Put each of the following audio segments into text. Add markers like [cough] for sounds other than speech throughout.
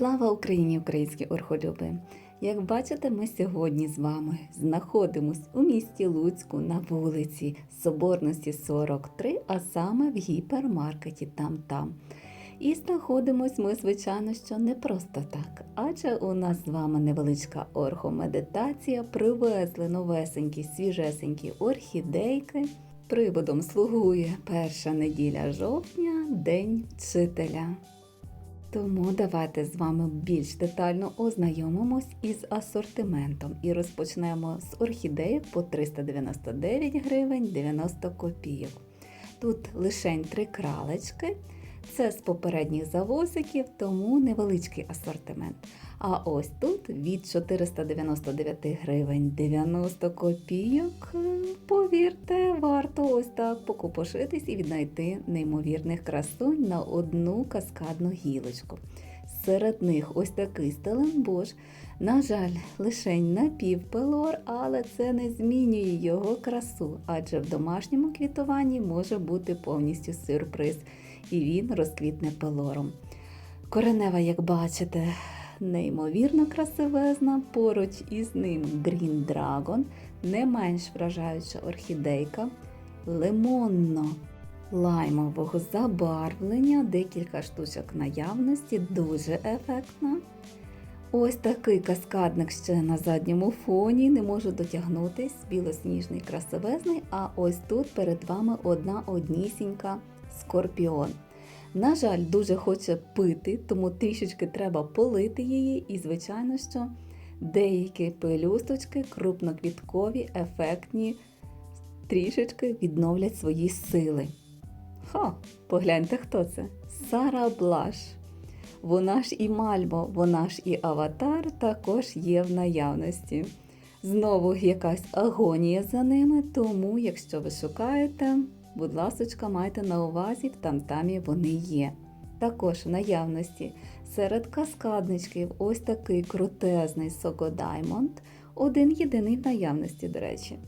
Слава Україні, українські орхолюби! Як бачите, ми сьогодні з вами знаходимось у місті Луцьку на вулиці Соборності 43, а саме в гіпермаркеті там-там. І знаходимось ми, звичайно, що не просто так, адже у нас з вами невеличка орхомедитація. Привезли новесенькі, свіжесенькі орхідейки. Приводом слугує перша неділя жовтня, День вчителя. Тому давайте з вами більш детально ознайомимось із асортиментом і розпочнемо з орхідеї по 399 гривень 90 копійок. Тут лишень три кралечки. Це з попередніх завозиків, тому невеличкий асортимент. А ось тут від 499 гривень 90 копійок. Повірте, варто ось так покупошитись і віднайти неймовірних красунь на одну каскадну гілочку. Серед них ось такий стеленбош. На жаль, лишень напівпелор, але це не змінює його красу, адже в домашньому квітуванні може бути повністю сюрприз, і він розквітне пелором. Коренева, як бачите, неймовірно красивезна. Поруч із ним Green Dragon, не менш вражаюча орхідейка, лимонно лаймового забарвлення, декілька штучок наявності, дуже ефектна. Ось такий каскадник ще на задньому фоні, не можу дотягнутись, білосніжний красивезний, а ось тут перед вами одна однісінька скорпіон. На жаль, дуже хоче пити, тому трішечки треба полити її, і, звичайно, що деякі пелюсточки, крупноквіткові, ефектні, трішечки відновлять свої сили. Хо, погляньте, хто це? Сара Блаш. Вона ж і Мальмо, вона ж і аватар також є в наявності. Знову якась агонія за ними, тому, якщо ви шукаєте, будь ласочка, майте на увазі, в тамтамі вони є. Також в наявності серед каскадничків ось такий крутезний Соко Даймонд, один єдиний в наявності, до речі.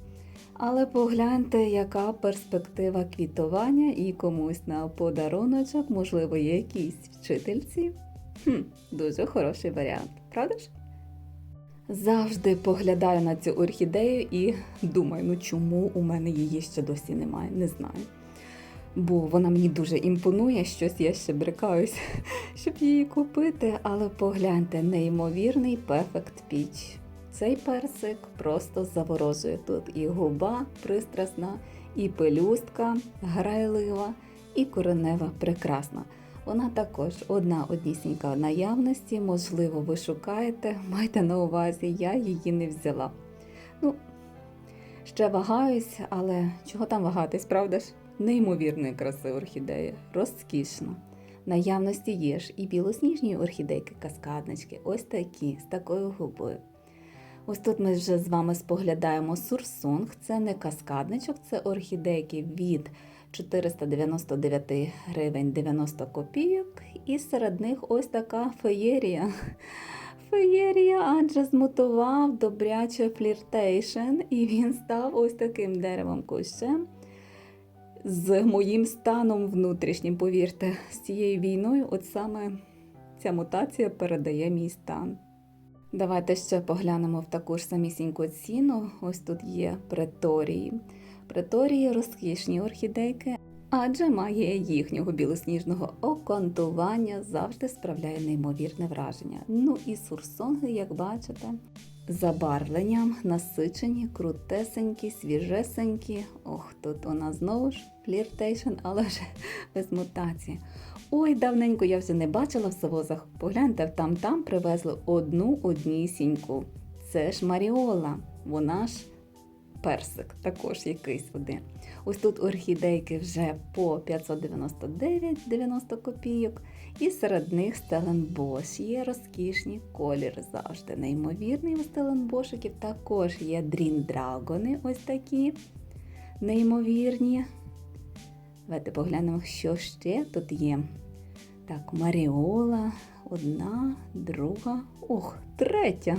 Але погляньте, яка перспектива квітування і комусь на подаруночок, можливо, є якійсь вчительці. Хм, дуже хороший варіант, правда ж? Завжди поглядаю на цю орхідею і думаю, ну чому у мене її ще досі немає, не знаю. Бо вона мені дуже імпонує, щось я ще брикаюсь, [laughs] щоб її купити, але погляньте, неймовірний Perfect Peach. Цей персик просто заворожує. Тут і губа пристрасна, і пелюстка грайлива, і коренева прекрасна. Вона також одна однісінька в наявності, можливо, ви шукаєте, майте на увазі, я її не взяла. Ну, ще вагаюсь, але чого там вагатись, правда ж? Неймовірної краси орхідея, розкішна. Наявності є ж і білосніжні орхідейки каскаднички, ось такі, з такою губою. Ось тут ми вже з вами споглядаємо сурсунг. Це не каскадничок, це орхідейки від 499 гривень 90 копійок. І серед них ось така феєрія. [laughs] Феєрія, адже змутував добряче фліртейшн, і він став ось таким деревом кущем. З моїм станом внутрішнім, повірте, з цією війною, от саме ця мутація передає мій стан. Давайте ще поглянемо в таку ж самісіньку ціну. Ось тут є преторії. Преторії розкішні орхідейки, адже має їхнього білосніжного окантування, завжди справляє неймовірне враження. Ну і сурсонги, як бачите, забарвленням насичені, крутесенькі, свіжесенькі. Ох, тут у нас знову ж фліртейшн, але вже без мутації. Ой, давненько я вже не бачила в завозах. Погляньте, там-там привезли одну однісіньку. Це ж Маріола, вона ж персик, також якийсь один. Ось тут орхідейки вже по 599,90 копійок. І серед них стеленбош. Є розкішні колір завжди. Неймовірний у стеленбошиків. Також є дрін-драгони, ось такі неймовірні. Давайте поглянемо, що ще тут є. Так, Маріола, одна, друга, ох, третя.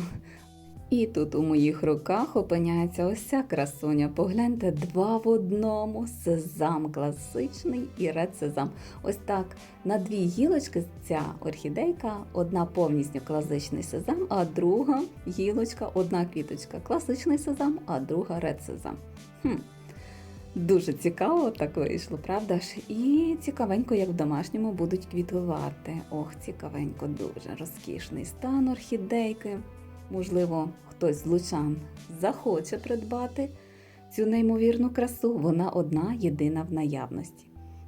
І тут у моїх руках опиняється ось ця красуня. Погляньте, два в одному. Сезам класичний і ред сезам. Ось так на дві гілочки ця орхідейка, одна повністю класичний сезам, а друга гілочка, одна квіточка класичний сезам, а друга ред сезам. Хм. Дуже цікаво так вийшло, правда ж? І цікавенько, як в домашньому будуть квітувати. Ох, цікавенько, дуже розкішний стан орхідейки. Можливо, хтось з лучан захоче придбати цю неймовірну красу. Вона одна єдина в наявності.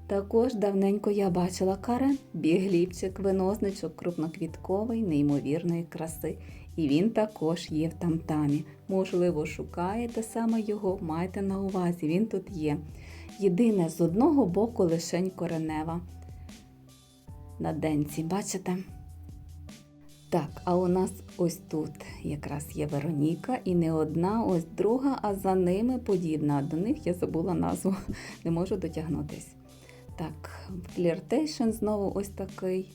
Також давненько я бачила карен, бігліпчик, винозничок, крупноквітковий, неймовірної краси. І він також є в тамтамі. Можливо, шукаєте саме його, майте на увазі, він тут є. Єдине, з одного боку лишень коренева. На денці, бачите? Так, а у нас ось тут якраз є Вероніка, і не одна, ось друга, а за ними подібна. До них я забула назву, [laughs] не можу дотягнутись. Так, фліртейшн знову ось такий.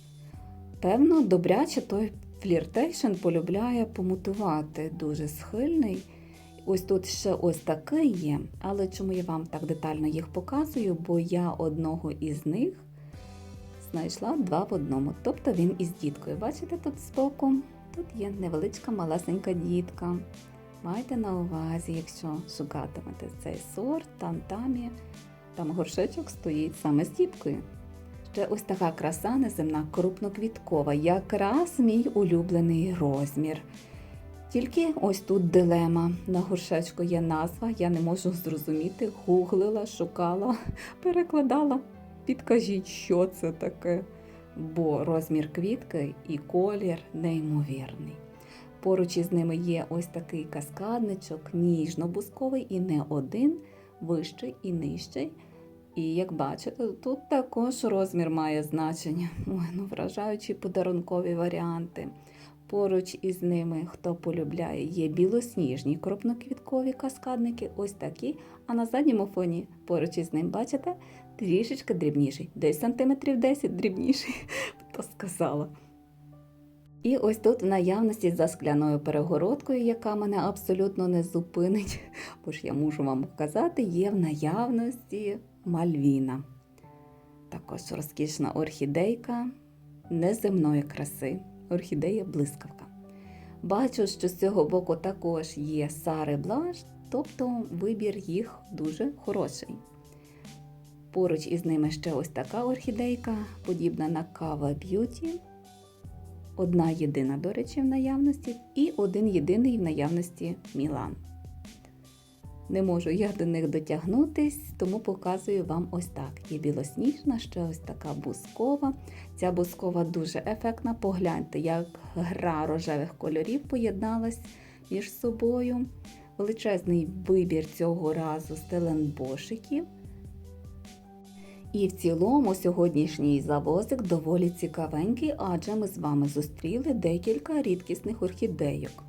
Певно, добряче той фліртейшн полюбляє помутувати, дуже схильний. Ось тут ще ось такий є, але чому я вам так детально їх показую? Бо я одного із них знайшла два в одному. Тобто він із діткою. Бачите тут збоку? Тут є невеличка малесенька дітка. Майте на увазі, якщо шукатимете цей сорт, там тамі, там горшечок стоїть саме з діткою. Ще ось така краса неземна, крупноквіткова, якраз мій улюблений розмір. Тільки ось тут дилема. На горшечку є назва, я не можу зрозуміти, гуглила, шукала, [laughs] перекладала. Підкажіть, що це таке, бо розмір квітки і колір неймовірний. Поруч із ними є ось такий каскадничок, ніжно-бусковий і не один, вищий і нижчий. І як бачите, тут також розмір має значення. [laughs] Ой, ну вражаючі подарункові варіанти. Поруч із ними, хто полюбляє, є білосніжні крупноквіткові каскадники, ось такі. А на задньому фоні поруч із ним, бачите, трішечки дрібніший, десь сантиметрів 10 дрібніший, [laughs] хто сказала. І ось тут в наявності за скляною перегородкою, яка мене абсолютно не зупинить, [laughs] бо ж я можу вам показати, є в наявності мальвіна. Також розкішна орхідейка неземної краси, орхідея блискавка. Бачу, що з цього боку також є Сари Блаш, тобто вибір їх дуже хороший. Поруч із ними ще ось така орхідейка, подібна на Кава Б'юті. Одна єдина, до речі, в наявності, і один єдиний в наявності Мілан. Не можу я до них дотягнутись, тому показую вам ось так. Є білосніжна, ще ось така бускова. Ця бускова дуже ефектна. Погляньте, як гра рожевих кольорів поєдналась між собою. Величезний вибір цього разу стеленбошиків. І в цілому сьогоднішній завозик доволі цікавенький, адже ми з вами зустріли декілька рідкісних орхідейок.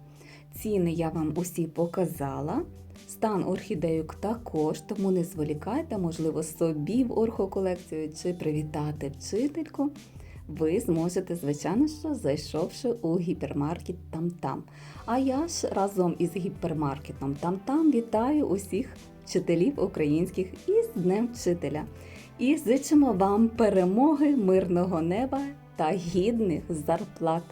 Ціни я вам усі показала. Стан орхідейок також, тому не зволікайте, можливо, собі в орхоколекцію чи привітати вчительку. Ви зможете, звичайно, що зайшовши у гіпермаркет там-там. А я ж разом із гіпермаркетом там-там вітаю усіх вчителів українських із Днем Вчителя. І зичимо вам перемоги, мирного неба та гідних зарплат.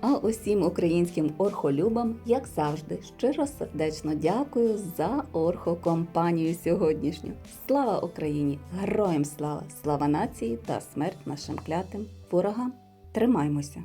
А усім українським орхолюбам, як завжди, щиро сердечно дякую за орхокомпанію сьогоднішню. Слава Україні! Героям слава! Слава нації та смерть нашим клятим ворогам! Тримаймося!